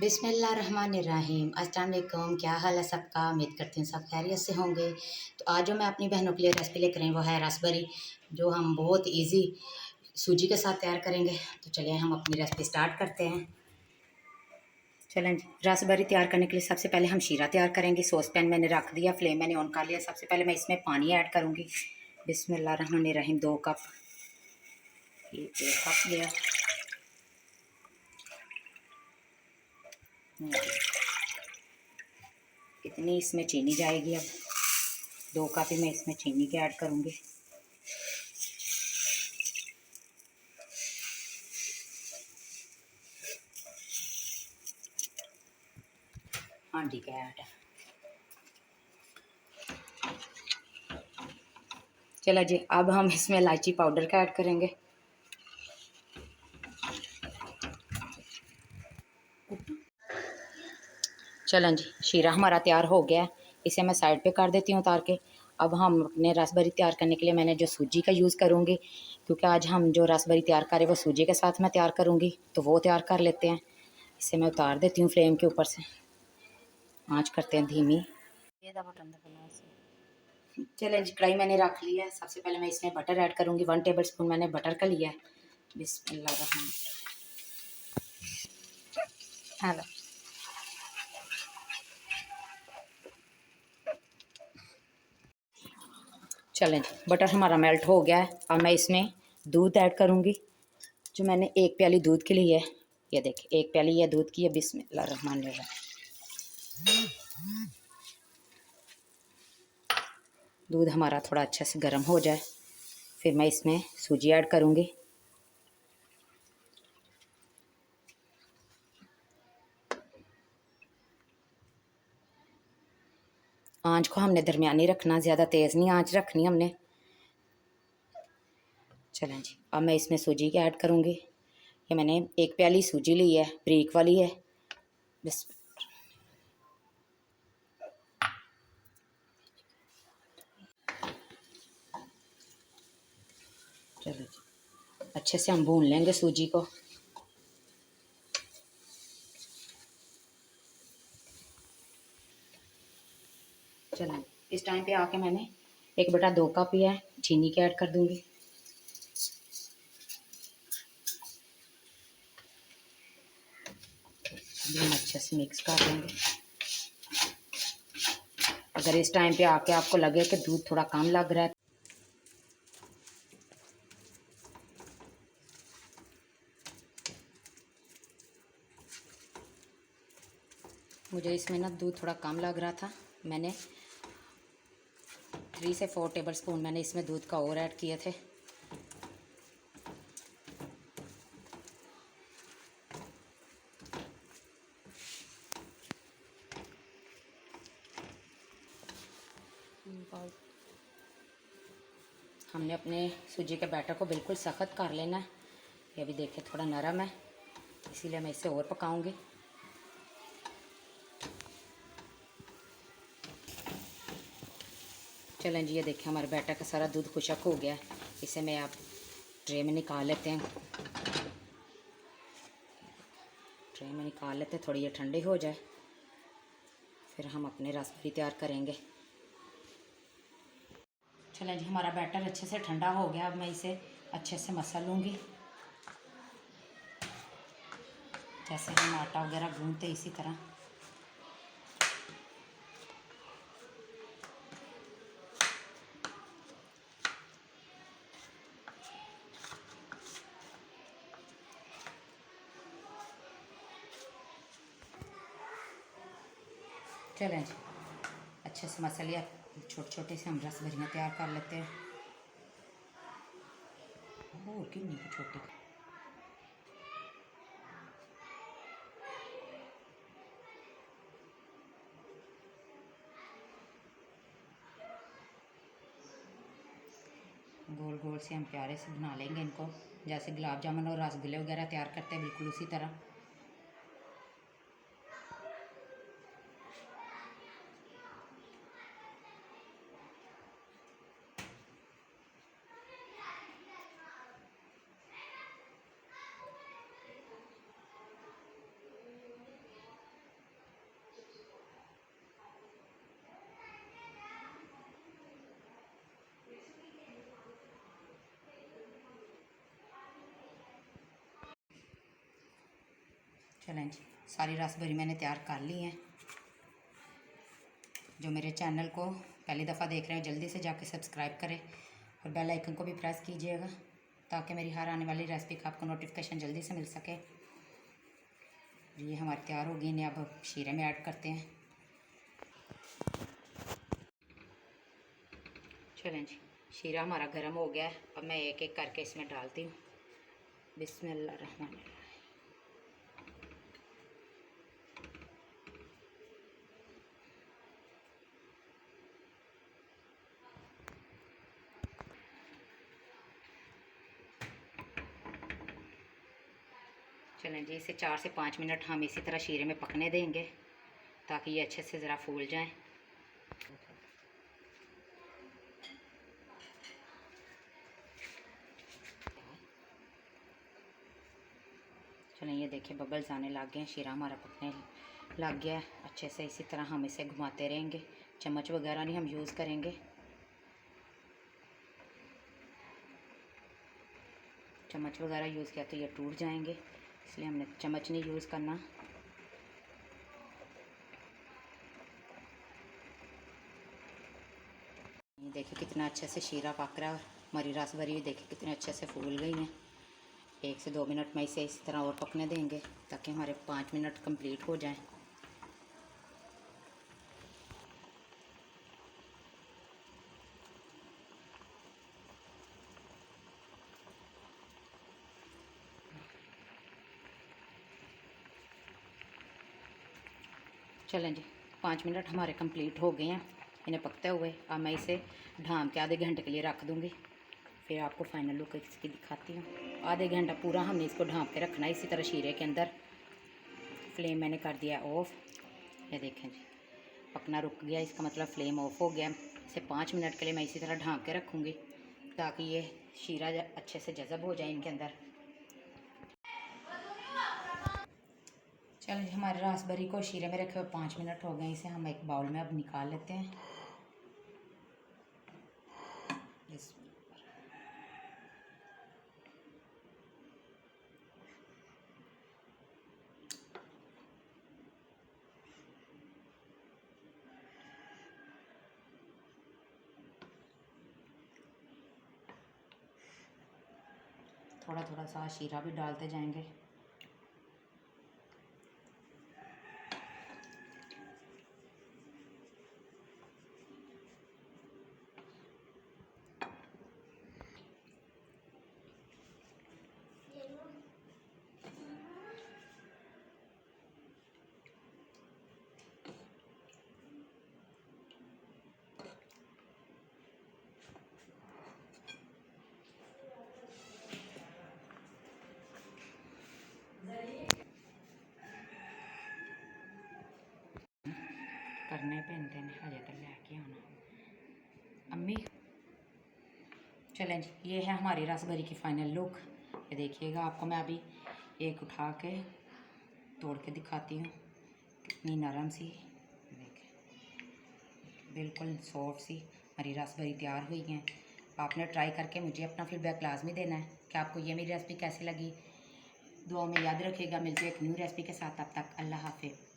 बिसमीम अस्सलाम क्या हाल है सबका? उम्मीद करती हूँ सब खैरियत से होंगे। तो आज जो मैं अपनी बहनों के लिए रेसिपी लेकर आई, वो है रसबरी, जो हम बहुत इजी सूजी के साथ तैयार करेंगे। तो चलिए हम अपनी रेसिपी स्टार्ट करते हैं। चलें रसबरी तैयार करने के लिए सबसे पहले हम शीरा तैयार करेंगे। सॉस पैन मैंने रख दिया फ्लेम मैंने ऑन कर लिया। सबसे पहले मैं इसमें पानी ऐड करूँगी। बिसमीम दो कप एक कप लिया। इतनी इसमें चीनी जाएगी अब? दो काफ़ी में इसमें चीनी के ऐड करूँगी। हाँ ठीक है, ऐड। चलो जी, अब हम इसमें इलायची पाउडर का ऐड करेंगे। चलें जी, शीरा हमारा तैयार हो गया है। इसे मैं साइड पे कर देती हूँ उतार के। अब हम अपने रसभरी तैयार करने के लिए मैंने जो सूजी का यूज़ करूँगी, क्योंकि आज हम जो रसभरी तैयार करें वो सूजी के साथ मैं तैयार करूँगी तो वो तैयार कर लेते हैं। इसे मैं उतार देती हूँ फ्लेम के ऊपर से। आँच करते हैं धीमी। चलें जी, कढ़ाई मैंने रख लिया है। सबसे पहले मैं इसमें बटर ऐड करूँगी। वन टेबल स्पून मैंने बटर का लिया है। बिस्मिल्लाह हेलो। चलें, बटर हमारा मेल्ट हो गया है। अब मैं इसमें दूध ऐड करूँगी, जो मैंने एक प्याली दूध के लिए है। ये देखिए एक प्याली यह दूध की है बिस्मिल रहमान रहा दूध हमारा थोड़ा अच्छे से गर्म हो जाए, फिर मैं इसमें सूजी ऐड करूँगी। आँच को हमने दरमियानी रखना, ज़्यादा तेज़ नहीं आँच रखनी हमने। चलें जी, अब मैं इसमें सूजी के ऐड करूँगी। ये मैंने एक प्याली सूजी ली है, ब्रीक वाली है। बस। चलो जी, अच्छे से हम भून लेंगे सूजी को। चलें। इस टाइम पे आके मैंने एक बटा दो कप ही है, चीनी के ऐड कर दूँगी। हम अच्छे से मिक्स कर देंगे अगर इस टाइम पे आके आपको लगे कि दूध थोड़ा कम लग रहा है, मुझे इसमें ना दूध थोड़ा कम लग रहा था। मैंने थ्री से फोर टेबल स्पून मैंने इसमें दूध का और ऐड किए थे। हमने अपने सूजी के बैटर को बिल्कुल सख्त कर लेना है। ये भी देखिए थोड़ा नरम है। इसीलिए मैं इसे और पकाऊँगी। चलें जी, ये देखें हमारे बैटर का सारा दूध खुशक हो गया। इसे मैं आप ट्रे में निकाल लेते हैं। ट्रे में निकाल लेते हैं, थोड़ी ये ठंडी हो जाए। फिर हम अपने रसबरी तैयार करेंगे। चलें जी, हमारा बैटर अच्छे से ठंडा हो गया। अब मैं इसे अच्छे से मसल लूँगी। जैसे हम आटा वगैरह गूँधते इसी तरह। चलें जी। अच्छे से मसाले आप छोटे छोटे से हम रस भरियाँ तैयार कर लेते हैं। और कितनी छोटी गोल गोल से हम प्यारे से बना लेंगे इनको। जैसे गुलाब जामुन और रसगुल्ले वगैरह तैयार करते हैं, बिल्कुल उसी तरह। चलें जी सारी रसभरी मैंने तैयार कर ली है। जो मेरे चैनल को पहली दफ़ा देख रहे हैं, जल्दी से जाके सब्सक्राइब करें और बेल आइकन को भी प्रेस कीजिएगा, ताकि मेरी हर आने वाली रेसिपी का आपको नोटिफिकेशन जल्दी से मिल सके। ये हमारी तैयार हो गई इन्हें अब शीरे में ऐड करते हैं। चलें जी शीरा हमारा गर्म हो गया है। अब मैं एक एक करके इसमें डालती हूँ। बिस्मिल्लाह चलें जी, इसे चार से पाँच मिनट हम इसी तरह शीरे में पकने देंगे, ताकि ये अच्छे से ज़रा फूल जाएँ। चलें, ये देखिए, बबल्स आने लग गए हैं, शीरा हमारा पकने लग गया है। अच्छे से इसी तरह हम इसे घुमाते रहेंगे। चम्मच वगैरह नहीं हम यूज़ करेंगे। चम्मच वगैरह यूज़ किया तो ये टूट जाएँगे। इसलिए हमने चम्मच नहीं यूज़ करना। ये देखिए कितना अच्छे से शीरा पक रहा है और हमारी रस भरी हुई, देखिए कितने अच्छे से फूल गई हैं। एक से दो मिनट में इसे इसी तरह और पकने देंगे ताकि हमारे पाँच मिनट कंप्लीट हो जाएँ। चलें जी, पाँच मिनट हमारे कंप्लीट हो गए हैं। इन्हें पकते हुए अब मैं इसे ढाम के आधे घंटे के लिए रख दूँगी। फिर आपको फाइनल लुक इसकी दिखाती हूँ। आधे घंटा पूरा हमने इसको ढाँप के रखना है इसी तरह शीरे के अंदर। फ्लेम मैंने कर दिया ऑफ़ ये देखें जी, पकना रुक गया, इसका मतलब फ्लेम ऑफ़ हो गया। इसे पाँच मिनट के लिए मैं इसी तरह ढाँप के रखूँगी ताकि ये शीरा अच्छे से जज़ब हो जाए इनके अंदर। चलो जी हमारे रासबरी को शीरे में रखे हुए पाँच मिनट हो गए, इसे हम एक बाउल में अब निकाल लेते हैं। थोड़ा थोड़ा सा शीरा भी डालते जाएँगे। करने पैंते ने हजे तो लेके आना। अम्मी चलें जी ये है हमारी रसभरी की फाइनल लुक ये देखिएगा आपको, मैं अभी एक उठा के तोड़ के दिखाती हूँ। कितनी नरम सी, देखें। बिल्कुल सॉफ्ट सी हमारी रसभरी तैयार हुई है। आपने ट्राई करके मुझे अपना फीडबैक लाजमी देना है कि आपको ये मेरी रेसिपी कैसी लगी। दुआ में याद रखिएगा, मिलती एक न्यू रेसिपी के साथ। अब तक अल्लाह हाफिज़।